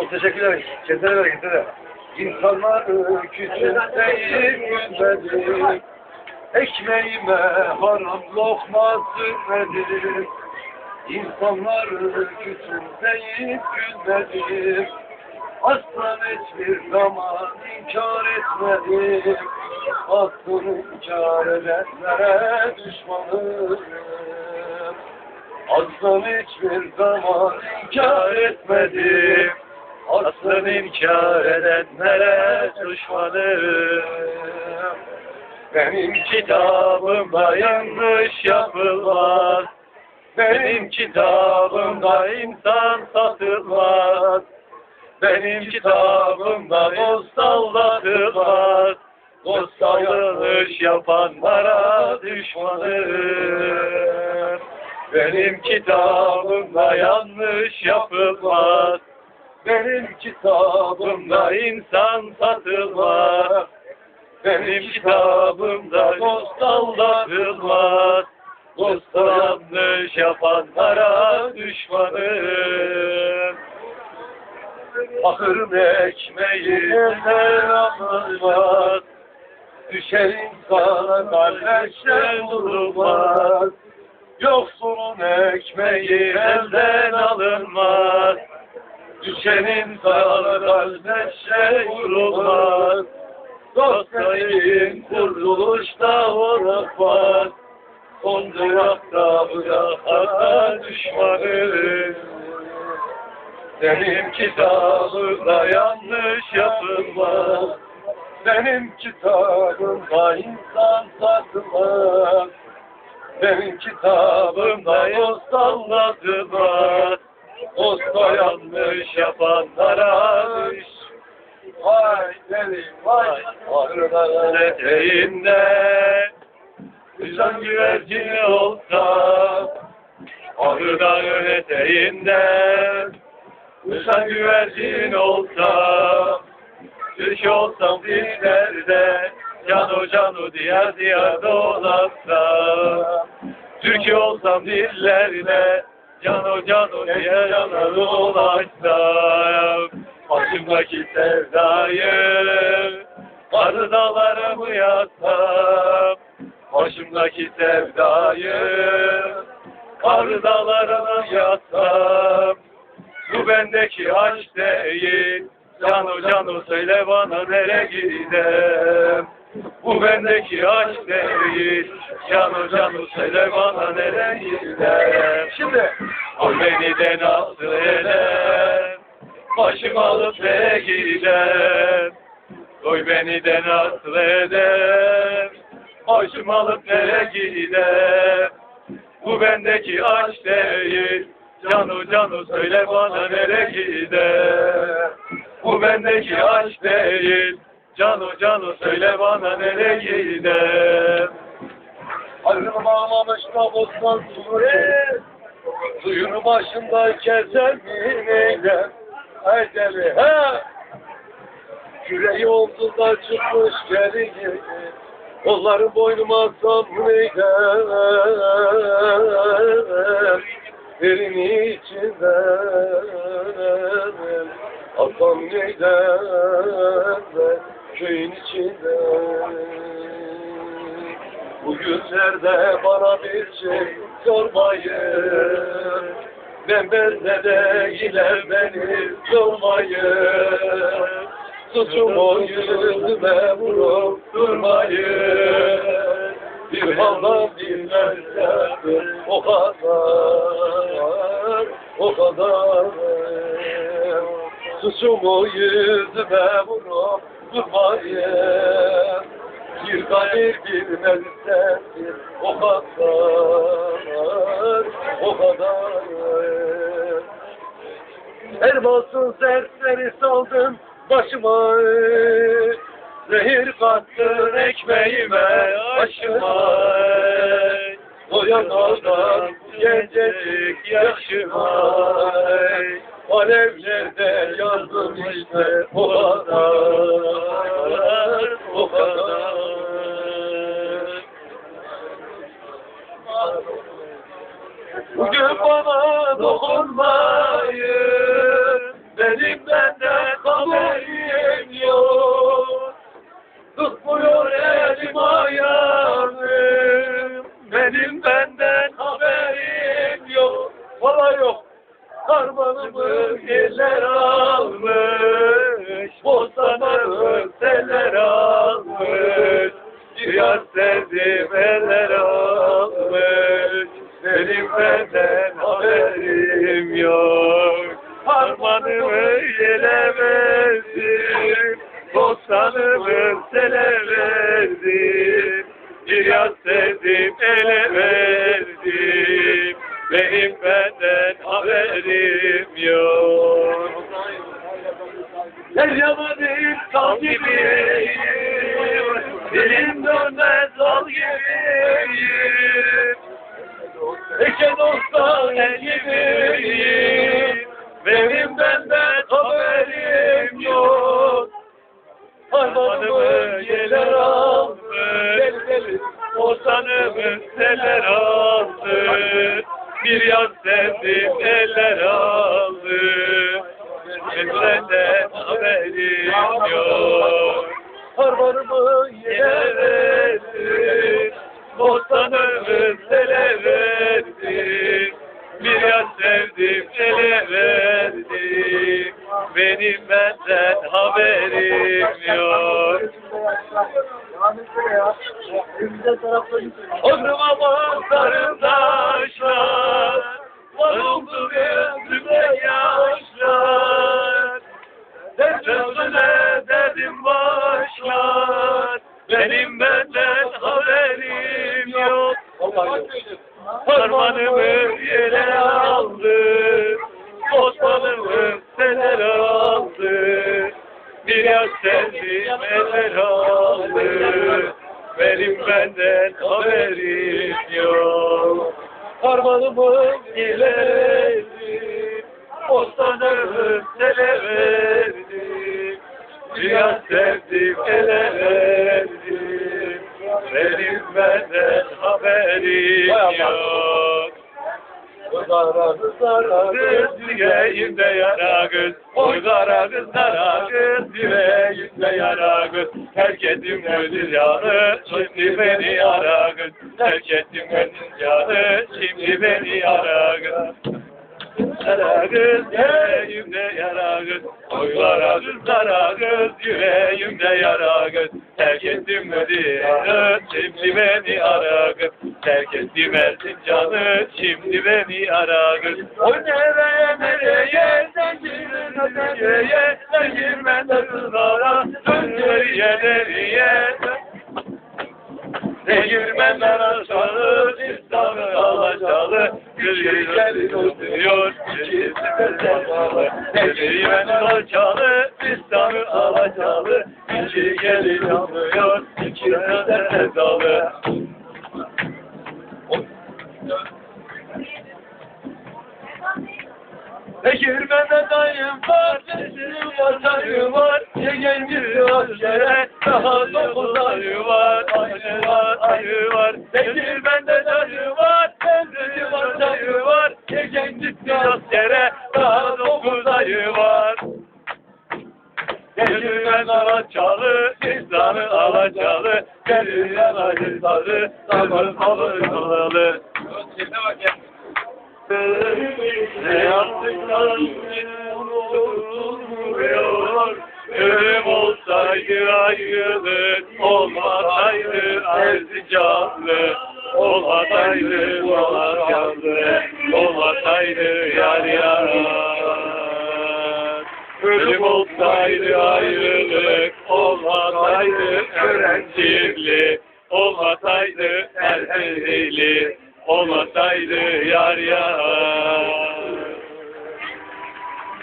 Çok teşekkürler. Kendine bereket de. İnsanlar küçülteyip gülmedim. Ekmeğime haram lokma sürmedim. İnsanlar küçülteyip gülmedim. Aslan hiçbir zaman inkar etmedim. Aslan inkar edenlere düşmanım. Aslan hiçbir zaman inkar etmedim. Aslan inkar edenlere düşmanım. Benim kitabımda yanlış yapılmaz. Benim kitabımda insan satılmaz. Benim kitabımda dost aldatılmaz. Dost yanlış yapanlara düşmanım. Benim kitabımda yanlış yapılmaz. Benim kitabımda insan satılmaz. Benim kitabımda dost aldatılmaz. Dost yanlış yapanlara düşmanım. Ahırın ekmeği elden alınmaz. Düşer insana kardeşler vurulmaz. Yoksulun ekmeği elden alınmaz. Düşen insana kardeşler vurulmaz. Dostayın kurtuluşta uğraşmaz. Son durakta bırakana düşmanım. Benim kitabımda yanlış yapılmaz. Benim kitabımda insan satılmaz. Benim kitabımda dost anlatılmaz. Dosta yanlış yapanlara düş. Vay deli vay. Ağrıların eteğinde Düşen güvercin olsa Ağrıların eteğinde Düşen güvercin olsa Türk olsam dillerde Cano cano diyar diyar dolaşsam Türk olsam dillerde Cano cano diyar cano dolaşsam Başımdaki sevdayı Arı dağlarımı yatsam. Başımdaki sevdayı Arı dağlarına yatsam. Bu bendeki aşk değil. Cano cano söyle bana nereye gidem Bu bendeki aşk değil Cano cano söyle bana nereye gidem Şimdi O beni de nasıl eder Başım alıp nereye gidem Oy beni de nasıl eder Başım alıp nereye gidem Bu bendeki aşk değil Cano cano söyle bana nereye gider? Bu bendeki aşk değil Cano cano söyle bana nereye gider? Ayrımı bağlamış namustan suri Suyunu başında keser mineyle Hey deli he. Yüreği omzunda çıkmış geri geri. Kolları boynuma sabreder Elini içinden Atam neyden Köyün içinden Bu günlerde bana bir şey sormayın. Ben bende değiller beni sormayın Suçumu yüzüme vurup durmayın. Bir haldan bilmezler o kadar O kadar. Suçumu yüzüme vurup durmayın Bir kadir bilmezler o kadar O kadar. Elmasın serseri saldın başıma. Zehir kattın ekmeğime aşıma Doyamadan gencecik yaşıma Alevlerde yandım işte o kadar O kadar. Bugün bana dokunmayın Benimden Yar sevdim eller almış, benim benden haberim yok. Harmanımı yele verdim, bostanımı sele verdim, bir yaz sevdim ele verdim, benim benden haberim Senden haberim yok. Harmanımı yeler verdim, bostanımı verdim. Bir yaz sevdim ele verdim, benim benden haberim yok. Odruma basarım taşlar, var oldu gözüme yaşlar. Dert sözüne derdim başlar, benim benden haberim yok. Harmanımı yere aldı, Osmanımı seler aldı. Bir yaz sevdim eller aldı, benim benden haberim yok. Harmanımı ilerledim, Osmanımı verdim. Yaz sevdim ele verdim, benim benden haberim yok. Kızara kız yüreğimde yara kız. Oy kara kızlara kız yüreğimde yara kız. Terk ettim gönül yanı şimdi beni ara kız. Terk ettim gönül yanı şimdi beni ara kız Kız yüreğimde yara kız Oy kara kız yüreğimde yara Terk ettim Medine'yi şimdi beni ara kız Terk ettim Erzincan'ı şimdi beni ara kız Oy nereye nereye sen girme nereye Gelin yanıyor, iki gözler ezalı. Değirmende dayım var, sesinin var, dayı var, Yegen giriyor askere, daha dokuz ayı var, ayı var, ayı var. Değirmende dayı var, İslam'ı alacalı, Değirmen alacalı, Damır alır alalı. Ne yaptıklarım unutulmuyor. Ölüm olsaydı ayrılık, olmasaydı Erzincanlı. Olmasaydı Malatyalı, olmasaydı yar yar. Ölüm olsaydı ayrılık, olmasaydı öğrencili, olmasaydı Erzurumlu, olmasaydı yar yar.